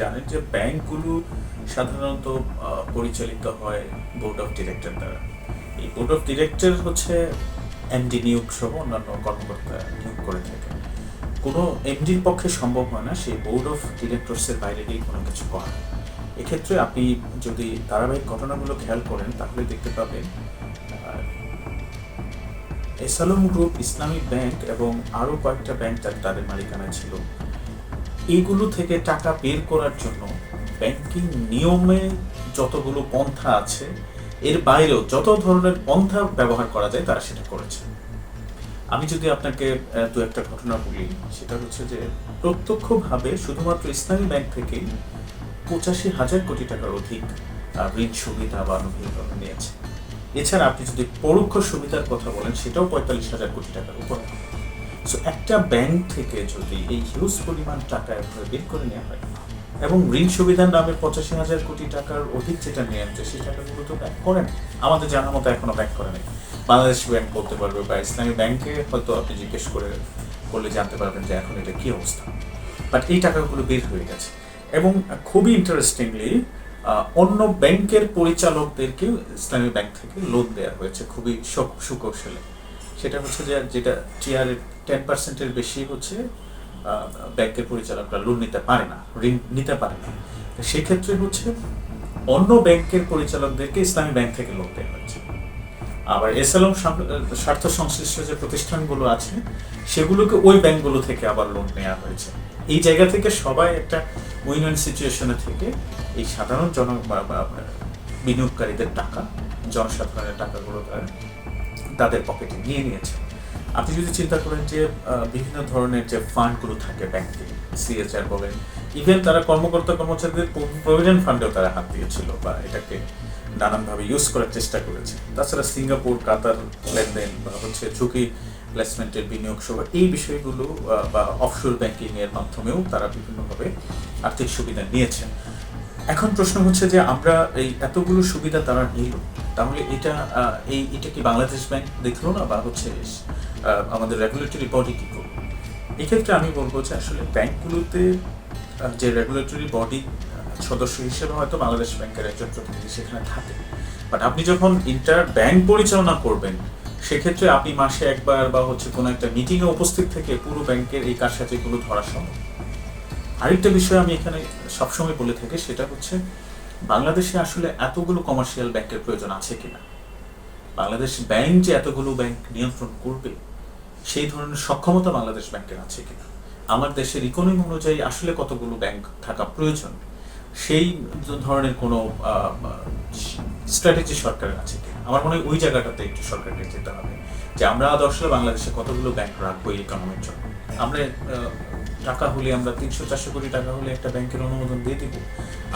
জানেন যে ব্যাংকগুলো সাধারণত পরিচালিত হয় বোর্ড অফ ডিরেক্টর দ্বারা। এই বোর্ড অফ ডিরেক্টর হচ্ছে এমডি নিয়োগ সহ অন্যান্য কর্মকর্তা নিয়োগ করে থাকে কোনো এমডির পক্ষে সম্ভব হয় না, সেই বোর্ড অফ ডিরেক্টরসের বাইরে গিয়ে কোনো কিছু করা। এক্ষেত্রে আপনি যদি ধারাবাহিক ঘটনাগুলো খেয়াল করেন, তাহলে দেখতে পাবেন এসালম গ্রুপ, ইসলামিক ব্যাংক এবং আরও কয়েকটা ব্যাংক তাদের মালিকানায় ছিল। এইগুলো থেকে টাকা বের করার জন্য ব্যাংকিং নিয়মে যতগুলো পন্থা আছে, এর বাইরেও যত ধরনের পন্থা ব্যবহার করা যায় তারা সেটা করেছে। আমি যদি আপনাকে দু একটা ঘটনা বলি, সেটা হচ্ছে যে প্রত্যক্ষভাবে শুধুমাত্র ইসলামী ব্যাংক থেকেই পঁচাশি হাজার কোটি টাকার অধিক ঋণ সুবিধা বা অনুভূতি নিয়েছে। এছাড়া আপনি যদি পরোক্ষ সুবিধার কথা বলেন, সেটাও পঁয়তাল্লিশ হাজার কোটি টাকার উপরে। সো একটা ব্যাংক থেকে যদি এই হিউজ পরিমাণ টাকা এভাবে বের করে নেওয়া হয়, এবং ঋণ সুবিধার নামে পঁচাশি হাজার কোটি টাকার অধিক যেটা নিয়ে আনছে সেই টাকাগুলো তো ব্যাংক করেন। আমাদের জানার মতো এখনও ব্যাংক করে নেই। বাংলাদেশ ব্যাংক বলতে পারবে বা ইসলামী ব্যাংকে হয়তো আপনি জিজ্ঞেস করে, করলে জানতে পারবেন যে এখন এটা কি অবস্থা। বাট এই টাকাগুলো বের হয়ে গেছে। এবং খুবই ইন্টারেস্টিংলি অন্য ব্যাংকের পরিচালকদেরকে ইসলামী ব্যাংক থেকে লোন দেওয়া হয়েছে খুবই সুকৌশলে। সেটা হচ্ছে যে যেটা টিআর টেন পার্সেন্টের বেশি হচ্ছে ব্যাংকের পরিচালকরা লোন নিতে পারে না, ঋণ নিতে পারে না। সেক্ষেত্রে হচ্ছে অন্য ব্যাংকের পরিচালকদেরকে ইসলামী ব্যাংক থেকে লোন দেওয়া হয়েছে আবার এসএলএম স্বার্থ সংশ্লিষ্ট যে প্রতিষ্ঠানগুলো আছে, সেগুলোকে ওই ব্যাংকগুলো থেকে আবার লোন নেওয়া হয়েছে। এই জায়গা থেকে সবাই একটা উইন উইন সিচুয়েশনে থেকে এই সাধারণ জন বিনিয়োগকারীদের টাকা, জনসাধারণের টাকাগুলো তারা তাদের পকেটে নিয়ে নিয়েছে। আপনি যদি চিন্তা করেন যে বিভিন্ন ধরনের যে ফান্ডগুলো থাকে ব্যাংকে সিএচআর বলেন ইভেন তারা কর্মকর্তা কর্মচারীদের প্রভিডেন্ট ফান্ডেও তারা হাত দিয়েছিল বা এটাকে নানানভাবে ইউজ করার চেষ্টা করেছে। তাছাড়া সিঙ্গাপুর, কাতার লেনদেন বা হচ্ছে ঝুঁকি প্লেসমেন্টের বিনিয়োগ সহ এই বিষয়গুলো বা অফশোর ব্যাংকিং এর মাধ্যমেও তারা বিভিন্নভাবে আর্থিক সুবিধা নিয়েছেন এখন প্রশ্ন হচ্ছে যে, আমরা এই এতগুলো সুবিধা তারা নিল তাহলে এটা এই, এটা কি বাংলাদেশ ব্যাংক দেখল না? বা হচ্ছে আমাদের রেগুলেটরি বডি কি করল? এক্ষেত্রে আমি বলব যে আসলে ব্যাংকগুলোতে যে রেগুলেটরি বডি সদস্য হিসেবে হয়তো বাংলাদেশ ব্যাংকের একজন প্রতিনিধি সেখানে থাকে। বাট আপনি যখন ইন্টার ব্যাংক পরিচালনা করবেন, সেক্ষেত্রে আপনি মাসে একবার বা হচ্ছে কোনো একটা মিটিংয়ে উপস্থিত থেকে পুরো ব্যাংকের এই কারসাজিগুলো ধরা সম্ভব। আরেকটা বিষয় আমি এখানে সবসময় বলে থাকি, সেটা হচ্ছে বাংলাদেশে আসলে এতগুলো কমার্শিয়াল ব্যাংকের প্রয়োজন আছে কিনা? বাংলাদেশ ব্যাংক যে এতগুলো ব্যাংক নিয়ন্ত্রণ করবে, সেই ধরনের সক্ষমতা বাংলাদেশ ব্যাংকের আছে কিনা? আমার দেশের ইকোনমি অনুযায়ী আসলে কতগুলো ব্যাংক থাকা প্রয়োজন? সেই ধরনের কোনো স্ট্র্যাটেজি সরকারের আছে কিনা? আমার মনে হয় ওই জায়গাটাতে একটু সরকারকে যেতে হবে যে আমরা আসলে বাংলাদেশে কতগুলো ব্যাংক রাখব ইকোনমির জন্য। আমরা টাকা হলে আমরা তিনশো, চারশো কোটি টাকা হলে একটা ব্যাংকের অনুমোদন দিয়ে দিব।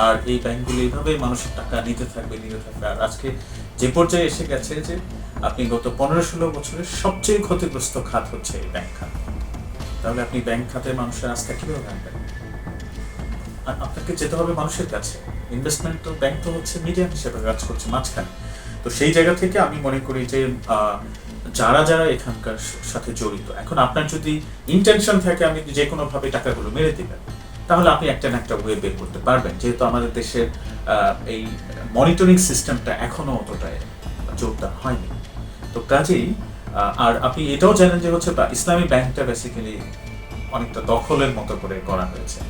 আর এই ব্যাংকগুলো এইভাবে মানুষের টাকা নিতে থাকবে নিতে থাকবে। আর আজকে যে পর্যায়ে এসে গেছে যে আপনি গত পনেরো, ষোলো বছরের সবচেয়ে ক্ষতিগ্রস্ত খাত হচ্ছে এই ব্যাংক খাত। তাহলে আপনি ব্যাংক খাতে মানুষের আস্থা কীভাবে আনবেন আর আপনাকে যেতে হবে মানুষের কাছে। ইনভেস্টমেন্ট তো ব্যাংক তো হচ্ছে মিডিয়াম হিসেবে কাজ করছে মাঝখানে। তো সেই জায়গা থেকে আমি মনে করি যে যারা যারা এখানকার সাথে জড়িত, এখন আপনার যদি ইন্টেনশন থাকে আমি যে কোনো ভাবে টাকাগুলো মেরে দিবেন, তাহলে আপনি একটা না একটা ওয়ে বের করতে পারবেন। যেহেতু আমাদের দেশের এই মনিটরিং সিস্টেমটা এখনও অতটা জোরদার হয়নি। তো কাজেই আর আপনি এটাও জানেন যে হচ্ছে ইসলামী ব্যাংকটা বেসিক্যালি অনেকটা দখলের মতো করে করা হয়েছে।